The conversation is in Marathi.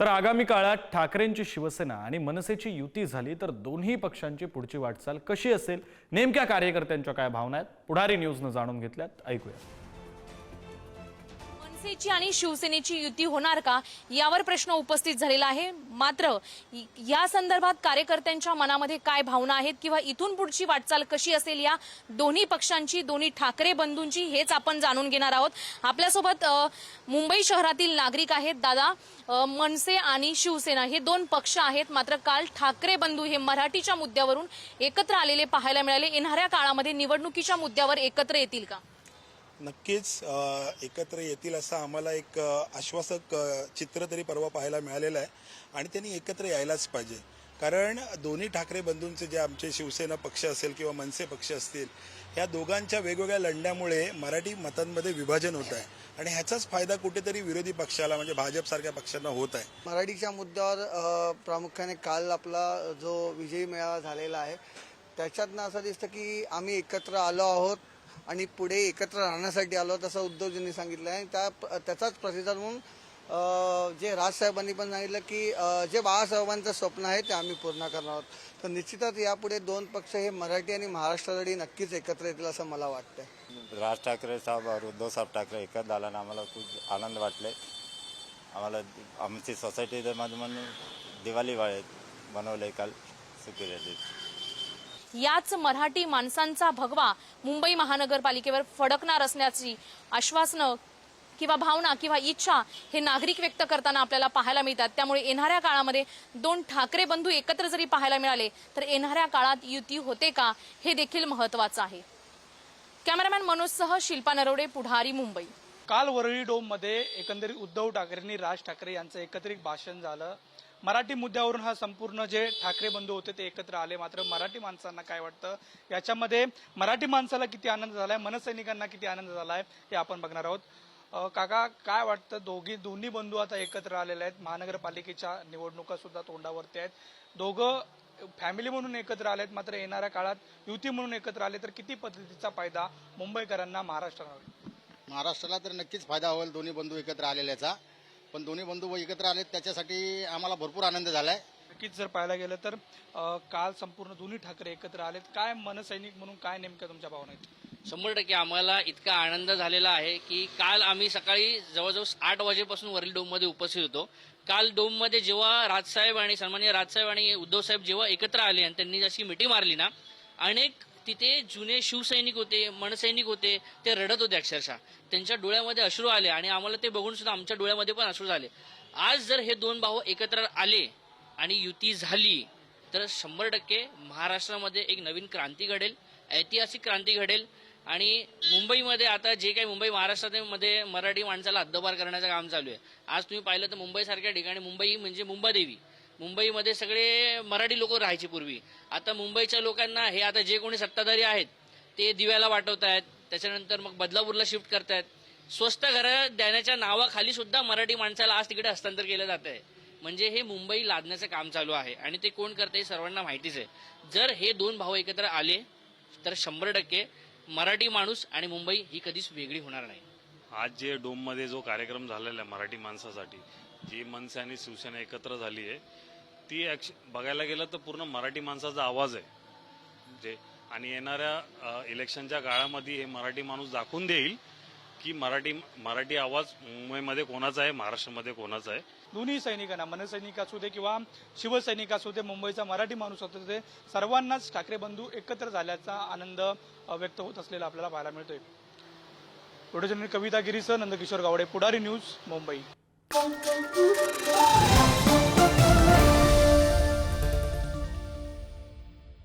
तर आगामी काळात ठाकरेंची शिवसेना आणि मनसेची युती झाली तर दोन्ही पक्षांची पुढची वाटचाल कशी असेल? नेमक्या कार्यकर्त्यांच्या काय भावना आहेत? पुढारी न्यूजनं जाणून घेतल्यात. ऐकूया. मनसेची आणि शिवसेनेची युती होणार का? यावर प्रश्न उपस्थित झालेला आहे. मात्र या संदर्भात कार्यकर्त्यांच्या मनामध्ये काय भावना आहेत किंवा इथून पुढची वाटचाल कशी असेल या दोन्ही पक्षांची दोन्ही ठाकरे बंधूंची हेच आपण जाणून घेणार आहोत. आपल्यासोबत मुंबई शहरातील नागरिक आहेत. दादा मनसे आणि शिवसेना हे दोन पक्ष आहेत. मात्र काल ठाकरे बंधू हे मराठीच्या मुद्द्यावरून एकत्र आलेले पाहायला मिळाले. येणाऱ्या काळामध्ये निवडणुकीच्या मुद्द्यावर एकत्र येतील का? नक्कीच एकत्र येतील असं आम्हाला एक आश्वासक चित्र तरी परवा पाहायला मिळालेलं आहे आणि त्यांनी एकत्र यायलाच पाहिजे. कारण दोन्ही ठाकरे बंधूंचे जे आमचे शिवसेना पक्ष असेल किंवा मनसे पक्ष असतील या दोघांच्या वेगवेगळ्या लढण्यामुळे मराठी मतांमध्ये विभाजन होत आहे आणि ह्याचाच फायदा कुठेतरी विरोधी पक्षाला म्हणजे भाजपसारख्या पक्षांना होत आहे. मराठीच्या मुद्द्यावर प्रामुख्याने काल आपला जो विजयी मेळावा झालेला आहे त्याच्यातनं असं दिसतं की आम्ही एकत्र आलो आहोत आणि पुढे एकत्र राहण्यासाठी आलो तसं उद्धवजींनी सांगितलं आहे त्या त्याचाच प्रतिसाद म्हणून जे राजसाहेबांनी पण सांगितलं की जे बाळासाहेबांचं स्वप्न आहे ते आम्ही पूर्ण करणार आहोत. तर निश्चितच यापुढे दोन पक्ष हे मराठी आणि महाराष्ट्रासाठी नक्कीच एकत्र येतील असं मला वाटतं राज ठाकरे साहेब उद्धव साहेब ठाकरे एकत्र झाल्यानं आम्हाला खूप आनंद वाटले. आम्हाला आमची सोसायटी म्हणून दिवाळी वाळे बनवले काल सुखी याच मराठी माणसांचा भगवा मुंबई महानगरपालिकेवर फडकणार असण्याची आश्वासनं किंवा भावना किंवा इच्छा हे नागरिक व्यक्त करताना आपल्याला पाहायला मिळतात. त्यामुळे येणाऱ्या काळामध्ये दोन ठाकरे बंधू एकत्र जरी पाहायला मिळाले तर येणाऱ्या काळात युती होते का हे देखील महत्वाचं आहे. कॅमेरामॅन मनोजसह शिल्पा नरवडे पुढारी मुंबई. काल वरळी डोममध्ये एकंदरीत उद्धव ठाकरेंनी राज ठाकरे यांचं एकत्रित भाषण झालं. मराठी मुद्द्यावरून हा संपूर्ण जे ठाकरे बंधू होते ते एकत्र आले. मात्र मराठी माणसांना काय वाटतं? याच्यामध्ये मराठी माणसाला किती आनंद झालाय? मनसैनिकांना किती आनंद झालाय? हे आपण बघणार आहोत. काका काय वाटतं? दोघी दोन्ही बंधू आता एकत्र आलेले आहेत. महानगरपालिकेच्या निवडणुका सुद्धा तोंडावरती आहेत. दोघं फॅमिली म्हणून एकत्र आलेत. मात्र येणाऱ्या काळात युती म्हणून एकत्र आले तर किती पद्धतीचा फायदा मुंबईकरांना महाराष्ट्राला होईल? महाराष्ट्राला तर नक्कीच फायदा होईल. दोन्ही बंधू एकत्र आलेल्याचा. पण दोन्ही बंधू एकत्र आलेत त्याच्यासाठी आम्हाला भरपूर आनंद झालाय. नक्कीच जर पाहायला गेलं तर अ, काल संपूर्ण दोन्ही ठाकरे एकत्र आलेत. काय मनसैनिक म्हणून काय नेमक्या तुमच्या भावना आहेत? शंभर टक्के आम्हाला इतका आनंद झालेला आहे की काल आम्ही सकाळी जवळजवळ आठ वाजेपासून वरील डोममध्ये उपस्थित होतो. काल डोममध्ये जेव्हा राजसाहेब आणि सन्मान्य राजसाहेब आणि उद्धवसाहेब जेव्हा एकत्र आले आणि त्यांनी जशी मिठी मारली ना अनेक तिथे जुने शिवसैनिक होते मनसैनिक होते ते रडत होते अक्षरशः. त्यांच्या डोळ्यामध्ये अश्रू आले आणि आम्हाला ते बघून सुद्धा आमच्या डोळ्यामध्ये पण अश्रू झाले. आज जर हे दोन भाऊ एकत्र आले आणि युती झाली तर शंभर टक्के महाराष्ट्रामध्ये एक नवीन क्रांती घडेल ऐतिहासिक क्रांती घडेल आणि मुंबईमध्ये आता जे काही मुंबई महाराष्ट्रामध्ये मराठी माणसाला हद्दपार करण्याचं काम चालू आहे. आज तुम्ही पाहिलं तर मुंबईसारख्या ठिकाणी मुंबई म्हणजे मुंबादेवी. मुंबईमध्ये सगळे मराठी लोक राहायचे पूर्वी. आता मुंबईच्या लोकांना हे आता जे कोणी सत्ताधारी आहेत ते दिव्याला वाटवत आहेत त्याच्यानंतर मग बदलापूरला शिफ्ट करतायत स्वस्त घरं देण्याच्या नावाखाली सुद्धा मराठी माणसाला आज तिकडे हस्तांतर केलं जात आहे. म्हणजे हे मुंबई लादण्याचं काम चालू आहे. आणि ते कोण करते सर्वांना माहितीच आहे. जर हे दोन भाऊ एकत्र आले तर शंभर टक्के मराठी माणूस आणि मुंबई ही कधीच वेगळी होणार नाही. आज जे डोममध्ये जो कार्यक्रम झालेला आहे मराठी माणसासाठी जी मनसे आणि शिवसेना एकत्र झाली आहे ती ॲक्श बघायला गेलं तर पूर्ण मराठी माणसाचा आवाज आहे. जे आणि येणाऱ्या इलेक्शनच्या काळामध्ये हे मराठी माणूस दाखवून देईल की मराठी मराठी आवाज मुंबईमध्ये कोणाचा आहे महाराष्ट्रामध्ये कोणाचा आहे. दोन्ही सैनिकांना मनसैनिक असू दे किंवा शिवसैनिक असू दे मुंबईचा मराठी माणूस असू दे सर्वांनाच ठाकरे बंधू एकत्र झाल्याचा आनंद व्यक्त होत असलेला आपल्याला पाहायला मिळतोय. प्रोड्युसर कविता गिरीसह नंदकिशोर गावडे पुढारी न्यूज मुंबई.